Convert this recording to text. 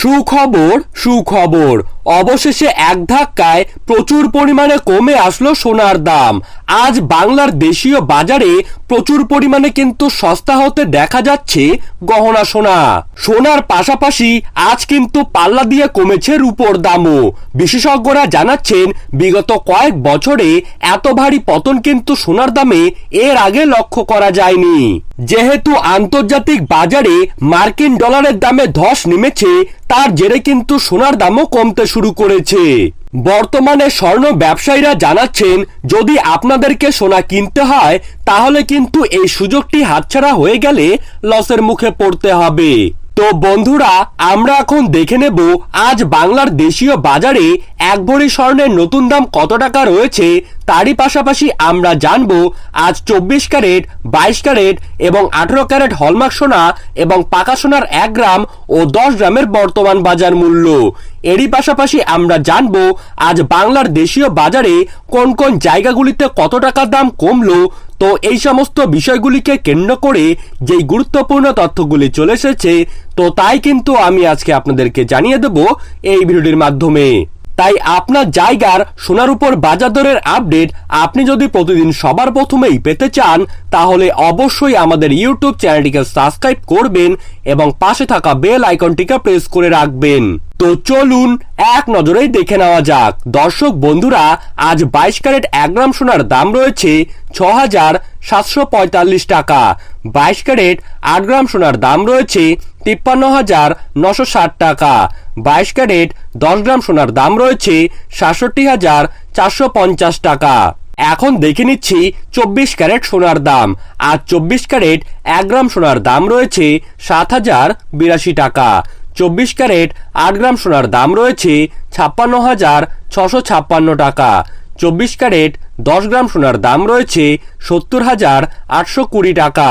সুখবর সুখবর। অবশেষে এক ধাক্কায় প্রচুর পরিমাণে কমে আসলো সোনার দাম। আজ বাংলার দেশীয় বাজারে প্রচুর পরিমাণে কিন্তু সস্তা হতে দেখা যাচ্ছে গহনা সোনা। সোনার পাশাপাশি আজ কিন্তু পাল্লা দিয়ে কমেছে রূপোর দামও। বিশেষজ্ঞরা জানাচ্ছেন, বিগত কয়েক বছরে এত ভারী পতন কিন্তু সোনার দামে এর আগে লক্ষ্য করা যায়নি। যেহেতু আন্তর্জাতিক বাজারে মার্কিন ডলারের দামে ধস নেমেছে, তার জেরে কিন্তু সোনার দামও কমতে শুরু করেছে। বর্তমানে স্বর্ণ ব্যবসায়ীরা জানাচ্ছেন, যদি আপনাদেরকে সোনা কিনতে হয়, তাহলে কিন্তু এই সুযোগটি হাতছাড়া হয়ে গেলে লসের মুখে পড়তে হবে। তো বন্ধুরা, আমরা এখন দেখে নেব, আজ বাংলার দেশীয় বাজারে এক ভরি স্বর্ণের নতুন দাম কত টাকা রয়েছে, তারই পাশাপাশি আমরা জানব, আজ চব্বিশ ক্যারেট, বাইশ ক্যারেট এবং আঠারো ক্যারেট হলমার্ক সোনা এবং পাকা সোনার এক গ্রাম ও দশ গ্রামের বর্তমান বাজার মূল্য। এরই পাশাপাশি আমরা জানব, আজ বাংলার দেশীয় বাজারে কোন কোন জায়গাগুলিতে কত টাকার দাম কমলো, তো এই সমস্ত বিষয়গুলিকে কেন্দ্র করে যেই গুরুত্বপূর্ণ তথ্যগুলি চলে এসেছে, তো তাই কিন্তু আমি আজকে আপনাদেরকে জানিয়ে দেব এই ভিডিওটির মাধ্যমে। তাই আপনার জায়গার সোনার উপর বাজার দরের আপডেট আপনি যদি প্রতিদিন সবার প্রথমেই পেতে চান, তাহলে অবশ্যই আমাদের ইউটিউব চ্যানেলটিকে সাবস্ক্রাইব করবেন এবং পাশে থাকা বেল আইকনটিকে প্রেস করে রাখবেন। তো চলুন এক নজরেই দেখে নেওয়া যাক। দর্শক বন্ধুরা, আজ বাইশ ক্যারেট এক গ্রাম সোনার দাম রয়েছে ছ হাজার সাতশো পঁয়তাল্লিশ টাকা। বাইশ ক্যারেট আট গ্রাম সোনার দাম রয়েছে তিপ্পান্ন হাজার নশো ষাট টাকা। বাইশ ক্যারেট দশ গ্রাম সোনার দাম রয়েছে সাতষট্টি হাজার চারশো পঞ্চাশ টাকা। এখন দেখে নিচ্ছি চব্বিশ ক্যারেট সোনার দাম। আর চব্বিশ ক্যারেট এক গ্রাম সোনার দাম রয়েছে সাত হাজার বিরাশি টাকা। চব্বিশ ক্যারেট, আট গ্রাম সোনার দাম রয়েছে ছাপ্পান্ন হাজার ছশো ছাপ্পান্ন টাকা। চব্বিশ ক্যারেট, দশ গ্রাম সোনার দাম রয়েছে সত্তর হাজার আটশো কুড়ি টাকা।